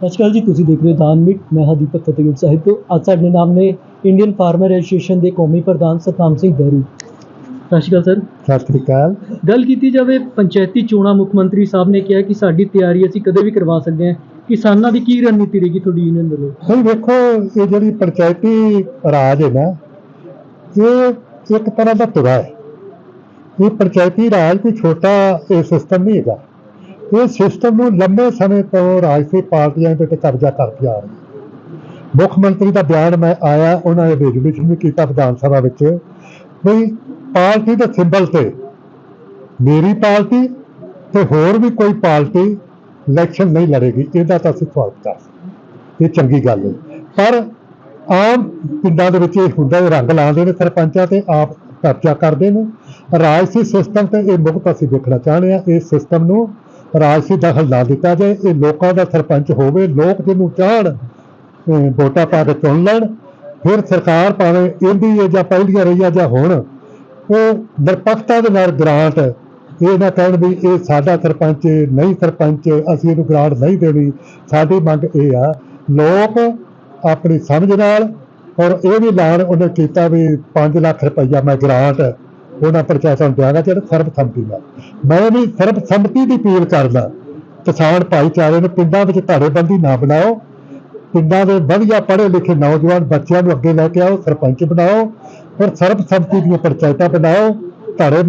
ਸਤਿ ਸ਼੍ਰੀ ਅਕਾਲ ਜੀ ਤੁਸੀਂ ਦੇਖ ਰਹੇ ਹੋ ਦਾਨ ਮਿਟ। ਮੈਂ ਹਾਂ ਦੀਪਕ ਫਤਿਹਗੜ੍ਹ ਸਾਹਿਬ। ਤੋਂ ਅੱਜ ਸਾਡੇ ਨਾਮ ਨੇ ਇੰਡੀਅਨ ਫਾਰਮਰ ਐਸੋਸੀਏਸ਼ਨ ਦੇ ਕੌਮੀ ਪ੍ਰਧਾਨ ਸਤਨਾਮ ਸਿੰਘ ਬਹਿਰੂ ਸਤਿ ਸ਼੍ਰੀ ਅਕਾਲ ਸਰ। ਸਤਿ ਸ੍ਰੀ ਅਕਾਲ। ਗੱਲ ਕੀਤੀ ਜਾਵੇ ਪੰਚਾਇਤੀ ਚੋਣਾਂ ਮੁੱਖ ਮੰਤਰੀ ਸਾਹਿਬ ਨੇ ਕਿਹਾ ਕਿ ਸਾਡੀ ਤਿਆਰੀ ਅਸੀਂ ਕਦੇ ਵੀ ਕਰਵਾ ਸਕਦੇ ਹਾਂ। ਕਿਸਾਨਾਂ ਦੀ ਕੀ ਰਣਨੀਤੀ ਰਹੇਗੀ ਤੁਹਾਡੀ ਯੂਨੀਅਨ ਵੱਲੋਂ? ਹੁਣ ਵੇਖੋ ਇਹ ਜਿਹੜੀ ਪੰਚਾਇਤੀ ਰਾਜ ਹੈ ਨਾ ਇਹ ਇੱਕ ਤਰ੍ਹਾਂ ਦਾ ਤੁਰਾ ਹੈ। ਇਹ ਪੰਚਾਇਤੀ ਰਾਜ ਕੋਈ ਛੋਟਾ ਇਹ ਸਿਸਟਮ ਨਹੀਂ ਹੈਗਾ। ਇਹ ਸਿਸਟਮ ਨੂੰ ਲੰਮੇ ਸਮੇਂ ਤੋਂ ਰਾਜਸੀ ਪਾਰਟੀਆਂ ਦੇ ਤੇ ਕਬਜ਼ਾ ਕਰਦੀ ਆ ਰਹੀ ਮੁੱਖ ਮੰਤਰੀ ਦਾ ਬਿਆਨ ਮੈਂ ਆਇਆ, ਉਹਨਾਂ ਨੇ ਰੈਜ਼ੋਲੂਸ਼ਨ ਵੀ ਕੀਤਾ ਵਿਧਾਨ ਸਭਾ ਵਿੱਚ ਵੀ ਪਾਰਟੀ ਦੇ ਸਿੰਬਲ ਤੇ ਮੇਰੀ ਪਾਰਟੀ ਤੇ ਹੋਰ ਵੀ ਕੋਈ ਪਾਰਟੀ ਇਲੈਕਸ਼ਨ ਨਹੀਂ ਲੜੇਗੀ, ਇਹਦਾ ਤਾਂ ਅਸੀਂ ਸਵਾਗਤ ਕਰ ਇਹ ਚੰਗੀ ਗੱਲ ਹੈ। ਪਰ ਆਮ ਪਿੰਡਾਂ ਦੇ ਵਿੱਚ ਇਹ ਹੁੰਦਾ ਹੈ ਰੰਗ ਲਾਉਂਦੇ ਨੇ ਸਰਪੰਚਾਂ ਤੇ ਆਪ ਕਬਜ਼ਾ ਕਰਦੇ ਨੇ। ਰਾਜਸੀ ਸਿਸਟਮ ਤੇ ਇਹ ਮੁਕਤ ਅਸੀਂ ਦੇਖਣਾ ਚਾਹੁੰਦੇ ਆ ਇਸ ਸਿਸਟਮ ਨੂੰ ਰਾਜਸੀ ਦਖਲ ਨਾ ਦਿੱਤਾ ਜਾਏ, ਇਹ ਲੋਕਾਂ ਦਾ ਸਰਪੰਚ ਹੋਵੇ, ਲੋਕ ਜਿਹਨੂੰ ਚਾਹਣ ਵੋਟਾਂ ਪਾ ਕੇ ਚੁਣ ਲੈਣ, ਫਿਰ ਸਰਕਾਰ ਭਾਵੇਂ ਇਹਦੀ ਹੈ ਜਾਂ ਪਹਿਲੀਆਂ ਰਹੀਆਂ ਜਾਂ ਹੁਣ, ਉਹ ਨਿਰਪੱਖਤਾ ਦੇ ਨਾਲ ਗ੍ਰਾਂਟ, ਇਹ ਨਾ ਕਹਿਣ ਵੀ ਇਹ ਸਾਡਾ ਸਰਪੰਚ ਨਹੀਂ ਸਰਪੰਚ, ਅਸੀਂ ਇਹਨੂੰ ਗ੍ਰਾਂਟ ਨਹੀਂ ਦੇਣੀ, ਸਾਡੀ ਮੰਗ ਇਹ ਆ, ਲੋਕ ਆਪਣੀ ਸਮਝ ਨਾਲ ਔਰ ਇਹ ਵੀ ਐਲਾਨ ਉਹਨੇ ਕੀਤਾ ਵੀ 5 ਲੱਖ ਰੁਪਈਆ ਮੈਂ ਗ੍ਰਾਂਟ ਉਹਨਾਂ ਪ੍ਰਸ਼ਾਸਨ ਨੂੰ ਦਿਆਂਗਾ ਜਿਹੜਾ ਸਰਬਸੰਮਤੀ ਨਾਲ ਮੈਂ ਵੀ ਸਰਬਸੰਮਤੀ ਦੀ ਅਪੀਲ ਕਰਦਾ, ਕਿਸਾਨ ਭਾਈਚਾਰੇ ਨੂੰ ਪਿੰਡਾਂ ਵਿੱਚ ਧਾਰੇਬੰਦੀ ਨਾ ਬਣਾਓ, ਪਿੰਡਾਂ ਦੇ ਵਧੀਆ ਪੜ੍ਹੇ ਲਿਖੇ ਨੌਜਵਾਨ ਬੱਚਿਆਂ ਨੂੰ ਅੱਗੇ ਲੈ ਕੇ ਆਓ, ਸਰਪੰਚ ਬਣਾਓ, ਔਰ ਸਰਬਸੰਮਤੀ ਦੀਆਂ ਪੰਚਾਇਤਾਂ ਬਣਾਓ, ਧਾਰੇ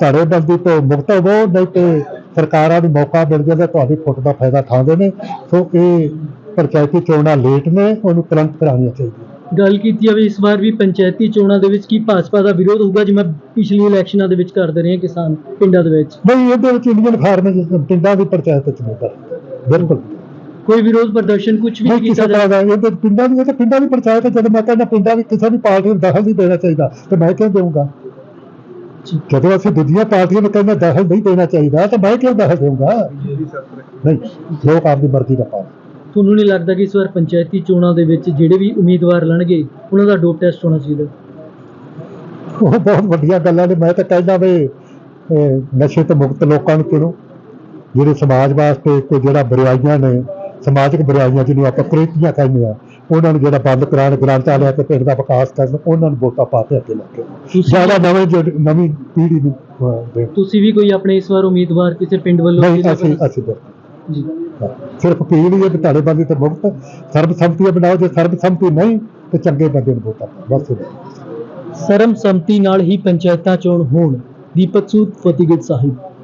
ਧਾਰੇਬੰਦੀ ਤੋਂ ਮੁਕਤ ਹੋਵੋ, ਨਹੀਂ ਤੇ ਸਰਕਾਰਾਂ ਨੂੰ ਮੌਕਾ ਮਿਲ ਜਾਂਦਾ ਤੁਹਾਡੀ ਫੁੱਟ ਦਾ ਫਾਇਦਾ ਉਠਾਉਂਦੇ ਨੇ। ਸੋ ਇਹ ਪੰਚਾਇਤੀ ਚੋਣਾਂ ਲੇਟ ਨੇ, ਉਹਨੂੰ ਤੁਰੰਤ ਕਰਾਉਣੀਆਂ ਚਾਹੀਦੀਆਂ। ਗੱਲ ਕੀਤੀ ਜਾਵੇ ਇਸ ਵਾਰ ਵੀ ਪੰਚਾਇਤੀ ਚੋਣਾਂ ਦੇ ਵਿੱਚ ਕੀ ਭਾਜਪਾ ਦਾ ਵਿਰੋਧ ਹੋਊਗਾ ਜਿਵੇਂ ਪਿਛਲੀ ਇਲੈਕਸ਼ਨਾਂ ਦੇ ਵਿੱਚ ਕਰਦੇ ਰਹੇ ਕਿਸਾਨ ਪਿੰਡਾਂ ਦੇ ਵਿੱਚ? ਨਹੀਂ ਇਹਦੇ ਵਿੱਚ ਇੰਡੀਅਨ ਫਾਰਮਰ ਪਿੰਡਾਂ ਦੀ ਪੰਚਾਇਤ ਚ ਨਹੀਂ ਕਰ ਬਿਲਕੁਲ। ਕੋਈ ਵਿਰੋਧ ਪ੍ਰਦਰਸ਼ਨ ਕੁਝ ਵੀ ਨਹੀਂ ਕੀਤਾ ਤਰ੍ਹਾਂ ਦਾ ਇਹ ਤਾਂ ਪਿੰਡਾਂ ਦੀ ਇਹ ਤਾਂ ਪਿੰਡਾਂ ਦੀ ਪੰਚਾਇਤ ਜਦੋਂ ਮੈਂ ਕਹਿੰਦਾ ਪਿੰਡਾਂ ਦੀ ਕਿਸੇ ਵੀ ਪਾਰਟੀ ਨੂੰ ਦਖਲ ਨਹੀਂ ਦੇਣਾ ਚਾਹੀਦਾ ਤੇ ਮੈਂ ਕਿਉਂ ਦੇਵਾਂਗਾ ਜਦੋਂ ਅਸੀਂ ਦੂਜੀਆਂ ਪਾਰਟੀਆਂ ਨੂੰ ਕਹਿੰਦੇ ਦਖਲ ਨਹੀਂ ਦੇਣਾ ਚਾਹੀਦਾ ਤਾਂ ਮੈਂ ਕਿਉਂ ਦਖਲ ਦੇਵਾਂਗਾ ਨਹੀਂ ਲੋਕ ਆਪਦੀ ਮਰਜ਼ੀ ਦਾ ਪਾਲਣ। ਤੁਹਾਨੂੰ ਨਹੀਂ ਲੱਗਦਾ ਕਿ ਇਸ ਵਾਰ ਪੰਚਾਇਤੀ ਚੋਣਾਂ ਦੇ ਵਿੱਚ ਜਿਹੜੇ ਵੀ ਉਮੀਦਵਾਰ ਲੜਨਗੇ ਉਹਨਾਂ ਦਾ ਡੋਪ ਟੈਸਟ ਹੋਣਾ ਚਾਹੀਦਾ ਉਹ ਬਹੁਤ ਵੱਡੀਆਂ ਗੱਲਾਂ ਨੇ ਮੈਂ ਤਾਂ ਕਹਿੰਦਾ ਵੀ ਨਸ਼ੇ ਤੋਂ ਮੁਕਤ ਲੋਕਾਂ ਨੂੰ ਚੁਣੋ ਜਿਹੜੇ ਸਮਾਜ ਵਾਸਤੇ ਕੋਈ ਜਿਹੜਾ ਬੁਰਾਈਆਂ ਨੇ ਸਮਾਜਿਕ ਬੁਰਾਈਆਂ ਜਿਹਨੂੰ ਆਪਾਂ ਕੁਰੀਤੀਆਂ ਕਹਿੰਦੇ ਆ ਉਹਨਾਂ ਨੂੰ ਜਿਹੜਾ ਬੰਦ ਕਰਾਉਣ ਗ੍ਰਾਂਟਾਂ ਲਿਆ ਕੇ ਪਿੰਡ ਦਾ ਵਿਕਾਸ ਕਰਨ ਉਹਨਾਂ ਨੂੰ ਵੋਟਾਂ ਪਾ ਕੇ ਅੱਗੇ ਲੱਗੇ ਜ਼ਿਆਦਾ ਨਵੇਂ ਨਵੀਂ ਪੀੜ੍ਹੀ ਨੂੰ। ਤੁਸੀਂ ਵੀ ਕੋਈ ਆਪਣੇ ਇਸ ਵਾਰ ਉਮੀਦਵਾਰ ਕਿਸੇ ਪਿੰਡ ਵੱਲੋਂ ਨਹੀਂ ਅਸੀਂ ਅਸੀਂ ਹਾਂ। ਸਿਰਫ ਅਪੀਲ ਹੀ ਹੈ ਕਿ ਧਾੜੇਬੰਦੀ ਤੋਂ ਮੁਕਤ ਸਰਬਸੰਮਤੀ ਬਣਾਓ, ਜੇ ਸਰਬਸੰਮਤੀ ਨਹੀਂ, ਤੇ ਚੰਗੇ ਬੰਦੇ ਨੂੰ ਵੋਟਾਂ ਪਾਓ। ਬਸ ਇਹ। ਸੰਮਤੀ ਨਾਲ ਹੀ ਪੰਚਾਇਤਾਂ ਚੋਣ ਹੋਣ। ਦੀਪਕ ਸੂਦ, ਫਤਿਹਗੜ੍ਹ ਸਾਹਿਬ।